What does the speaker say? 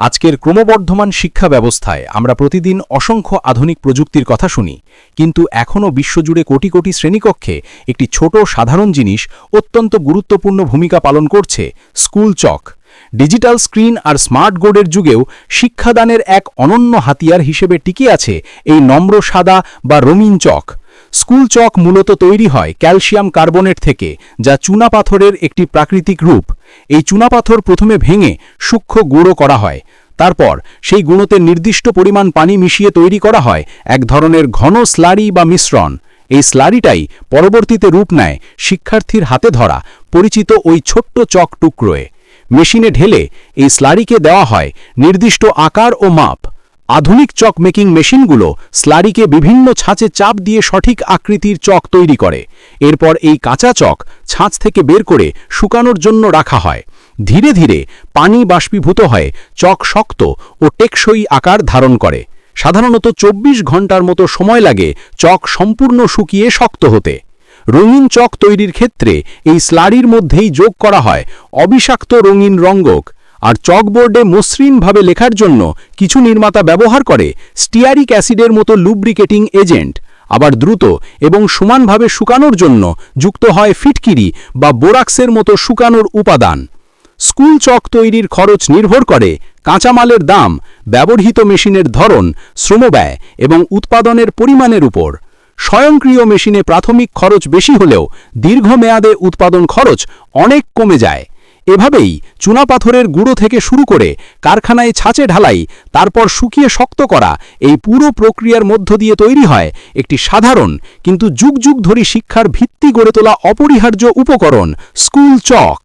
আজকের ক্রমবর্ধমান শিক্ষা ব্যবস্থায় আমরা প্রতিদিন অসংখ্য আধুনিক প্রযুক্তির কথা শুনি, কিন্তু এখনও বিশ্বজুড়ে কোটি কোটি শ্রেণীকক্ষে একটি ছোট সাধারণ জিনিস অত্যন্ত গুরুত্বপূর্ণ ভূমিকা পালন করছে স্কুল চক। ডিজিটাল স্ক্রিন আর স্মার্ট বোর্ডের যুগেও শিক্ষাদানের এক অনন্য হাতিয়ার হিসেবে টিকে আছে এই নম্র সাদা বা রঙিন চক। স্কুল চক মূলত তৈরি হয় ক্যালসিয়াম কার্বনেট থেকে, যা চুনাপাথরের একটি প্রাকৃতিক রূপ। এই চুনাপাথর প্রথমে ভেঙে সূক্ষ্ম গুঁড়ো করা হয়। তারপর সেই গুঁড়োতে নির্দিষ্ট পরিমাণ পানি মিশিয়ে তৈরি করা হয় এক ধরনের ঘন স্লারি বা মিশ্রণ। এই স্লারিটাই পরবর্তীতে রূপ নেয় শিক্ষার্থীর হাতে ধরা, পরিচিত ওই ছোট্ট চক টুকরোয়। মেশিনে ঢেলে এই স্লারিকে দেওয়া হয় নির্দিষ্ট আকার ও মাপ। আধুনিক চক মেকিং মেশিনগুলো স্লারিকে বিভিন্ন ছাঁচে চাপ দিয়ে সঠিক আকৃতির চক তৈরি করে। এরপর এই কাঁচা চক ছাঁচ থেকে বের করে শুকানোর জন্য রাখা হয়। ধীরে ধীরে পানি বাষ্পীভূত হয়ে চক শক্ত ও টেকসই আকার ধারণ করে। সাধারণত ২৪ ঘণ্টার মতো সময় লাগে চক সম্পূর্ণ শুকিয়ে শক্ত হতে। রঙিন চক তৈরির ক্ষেত্রে এই স্লারির মধ্যেই যোগ করা হয় অবিষাক্ত রঙিন রঙ্গক। আর চকবোর্ডে মসৃণভাবে লেখার জন্য কিছু নির্মাতা ব্যবহার করে স্টিয়ারিক অ্যাসিডের মতো লুব্রিকেটিং এজেন্ট। আবার দ্রুত এবং সমানভাবে শুকানোর জন্য যুক্ত হয় ফিটকিরি বা বোরাক্সের মতো শুকানোর উপাদান। স্কুল চক তৈরির খরচ নির্ভর করে কাঁচামালের দাম, ব্যবহৃত মেশিনের ধরন শ্রমব্যয় এবং উৎপাদনের পরিমাণের উপর। স্বয়ংক্রিয় মেশিনে প্রাথমিক খরচ বেশি হলেও দীর্ঘমেয়াদে উৎপাদন খরচ অনেক কমে যায়। এভাবেই চুনাপাথরের গুঁড়ো থেকে শুরু করে কারখানায় ছাঁচে ঢালাই, তারপর শুকিয়ে শক্ত করা এই পুরো প্রক্রিয়ার মধ্য দিয়ে তৈরি হয় একটি সাধারণ, কিন্তু যুগ যুগ ধরে শিক্ষার ভিত্তি গড়ে তোলা অপরিহার্য উপকরণ, স্কুল চক।